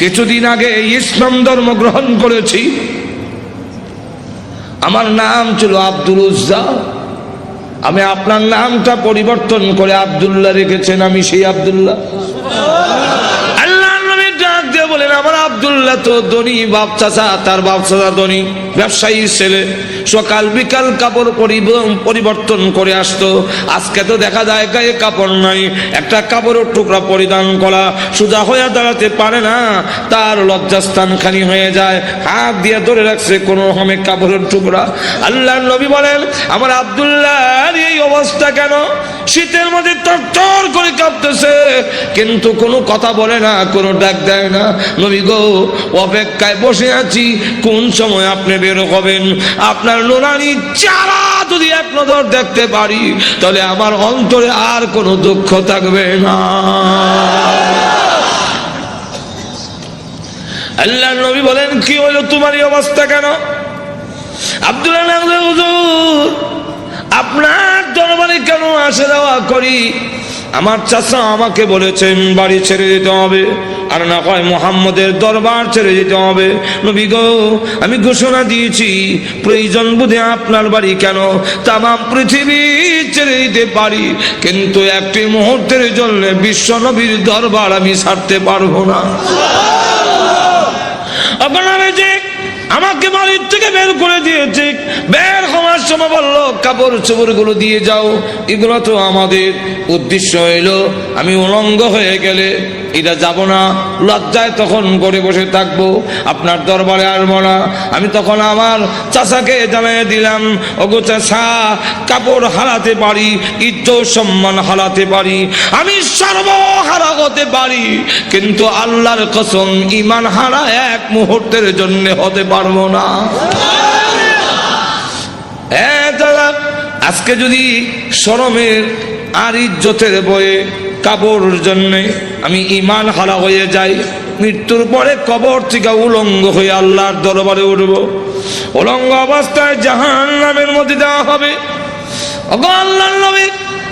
কিছুদিন আগে ইসলাম ধর্ম গ্রহণ করেছি। আমার নাম ছিল আব্দুল উজ্জা। আমি আপনার নামটা পরিবর্তন করে আবদুল্লাহ রেখেছেন, আমি সেই আব্দুল্লাহ। আব্দুল্লাহ তো ধনী, বাপ চাচা, তার বাপ চাচা ধনী, ব্যবসায়ী ছেলে। সকাল বিকাল কাপড় পরিব- পরিবর্তন করে আসতো। আজকে তো দেখা যায় গায়ে কাপড় নাই। একটা কাপড়ের টুকরা পরিধান করা সোজা হয়ে দাঁড়াতে পারে না। তার লজ্জাস্থান খানি হয়ে যায়। হাত দিয়ে ধরে রাখছে কোনো রকমে কাপড়ের টুকরা। আল্লাহ নবী বলেন, আমার আব্দুল্লাহর এই অবস্থা কেন? শীতের মধ্যে তর করে কাঁপতেছে। কিন্তু কোনো কথা বলে না, কোনো ডাক দেয় না। নবী গো অপেক্ষায় বসে আছি, কোন সময় আপনি বের হবেন? আপনার নোনানি চারা যদি এক নজর দেখতে পারি, তাহলে আমার অন্তরে আর কোনো দুঃখ থাকবে না। আল্লাহ নবী বলেন, কি হলো তোমার এই অবস্থা কেন? আব্দুল্লাহ আপনার দরবারে কেন আসে যাওয়া করি? আমার চাচা আমাকে বলেছেন বাড়ি ছেড়ে দিতে হবে। আর না কয় মোহাম্মদের দরবার ছেড়ে দিতে হবে। নবী গো আমি ঘোষণা দিয়েছি প্রয়োজন বুঝে আপনার বাড়ি কেন? তাম পৃথিবী ছেড়ে দিতে পারি। কিন্তু একটি মুহূর্তের জন্য বিশ্ব নবীর দরবার আমি ছাড়তে পারব না। আপনারা যে আমাকে বাড়ির থেকে বের করে দিয়েছে বের হওয়ার সময় বলল, কাপড় চোপড়গুলো দিয়ে যাও, এগুলো তো আমাদের উদ্দেশ্য হইল, আমি উলঙ্গ হয়ে গেলে এটা যাব না। লজ্জায় তখন করে বসে থাকব, আপনার দরবারে আসব না। আমি তখন আমার চাচাকে জানিয়ে দিলাম, ওগো চাচা, কাপড় হারাতে পারি, ইজ্জত সম্মান হারাতে পারি। আমি সর্বহারা হতে পারি, কিন্তু আল্লাহর কসম ইমান হারা এক মুহূর্তের জন্য হতে পারব না। আজকে যদি শরমের আর ইজ্জতের বয়ে কাপড়ের জন্যে আমি ইমান হারা হয়ে যাই, মৃত্যুর পরে কবর থেকে উলঙ্গ হয়ে আল্লাহর দরবারে উঠব। উলঙ্গ অবস্থায় জাহান নামের মধ্যে দেওয়া হবে। নবী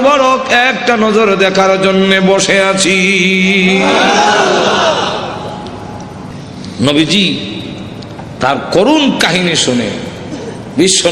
মুবারক একটা নজর দেখার জন্য বসে আছি। নবীজি তার করুণ কাহিনী শুনে বিশ্ব